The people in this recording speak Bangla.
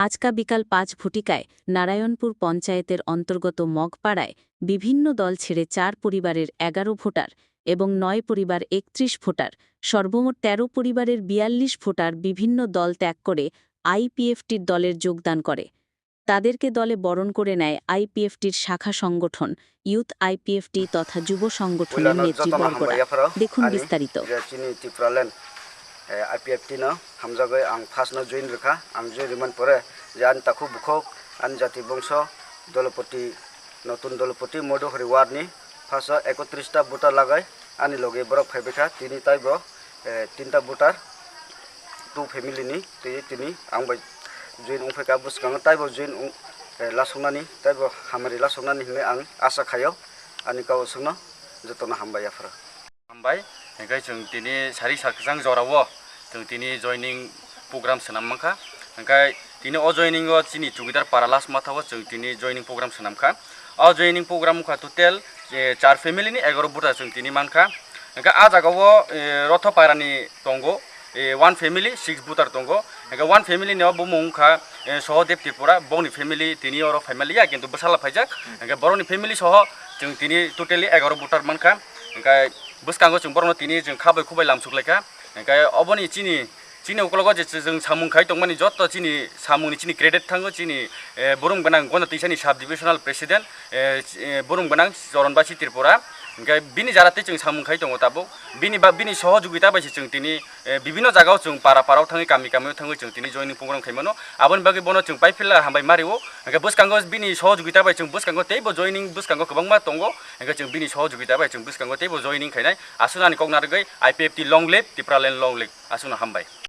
আজকা বিকাল পাঁচ ভুটিকায় নারায়ণপুর পঞ্চায়েতের অন্তর্গত মগপাড়ায় বিভিন্ন দল ছেড়ে চার পরিবারের এগারো ভোটার এবং নয় পরিবার একত্রিশ ভোটার সর্বমোট ১৩ পরিবারের বিয়াল্লিশ ভোটার বিভিন্ন দল ত্যাগ করে আইপিএফটির দলের যোগদান করে। তাদেরকে দলে বরণ করে নেয় আইপিএফটির শাখা সংগঠন ইউথ আইপিএফটি তথা যুব সংগঠনের নেতৃবর্গরা। দেখুন বিস্তারিত। Je chini tipralen IPFT no hamjagai ang first no join rekha ang join riman pore je an taku bukhok an jati bongso দলপতি নতুন দলপতি মধু হরিওয়ার নি ফার্স্ট একত্রিশটা ভোটার লাগাই আনি লগে বরক ফাইবেখা তিনি তাইব তিনটা ভোটার টু ফেমিলিনি তুই তিনি আं বাই জইন उफेका बुसखाङो ताइबो जइन लासंनानि ताइबो हामारि लासंनानि होननाय आं आसा खायाव आंनि गाव सोंनो जतन हामबायाफोरा हामबाय ओमफ्राय जों दिनै सारि साखोजां जरावो teng tini joining program senammangkha angkai tini o joining o chini chugidar paralas matha o chung tini joining program senamkha o joining program kha total চার ফ্যামিলি নি এগারো বুটা চুং তিনি মানখা। এঙ্কা আ জাগাও রথ পায়রানি দঙ্গ ওয়ান ফ্যামিলি সিক্স বুটার দঙ্গ এঙ্কা ওয়ান ফ্যামিলি নেওয়া বো মুখা সহদেব ত্রিপুরা বংনি ফ্যামিলি তিনি ওর ফ্যামিলিয়া কিন্তু বসালা ফাইজাক এঙ্কা বড়নি ফ্যামিলি সহ চুং তিনি টোটালি এগারো বুটার মানখা। এঙ্কা বসকাঙ্গ চুং বড় তিনি চুং খাবাই খুবাই লামসুকলাইখা 그러니까 어머니 찐이 찐이 오클라고지 지금 사문 가이 동만이 줬다 찐이 사문이 찐이 크레딧 탄거 찐이 보름 그냥 권한테 이산이 샵 디비셔널 프레시덴 보름 그냥 저런 바시 트리포라 ओमफ्राय बिनि जाहाथे जों सामुंखाय दङ दाबो बिनि बा बिनि सहजुगिता बायसि जों दिनै बिभिन्न जागायाव जों पारा पाराव थाङै गामि गामियाव थाङै जों दिनै जयनिं प्रग्राम खायमानो आबोन बागै बनो जों पाइफिल्ला हामबाय मारियो ओमफ्राय बोसखांगो बिनि सहजुगिता बाय जों बोसखांगो तेबो जयनिं बोसखांगो गोबां मा दङ ओमफ्राय जों बिनि सहजुगिता बाय जों बोसखांगो तेबो जयनिं खायनाय आसुनानि कगनारगै आइपिएफटि लं लेब टिप्रालेन लं लेब आसुना हामबाय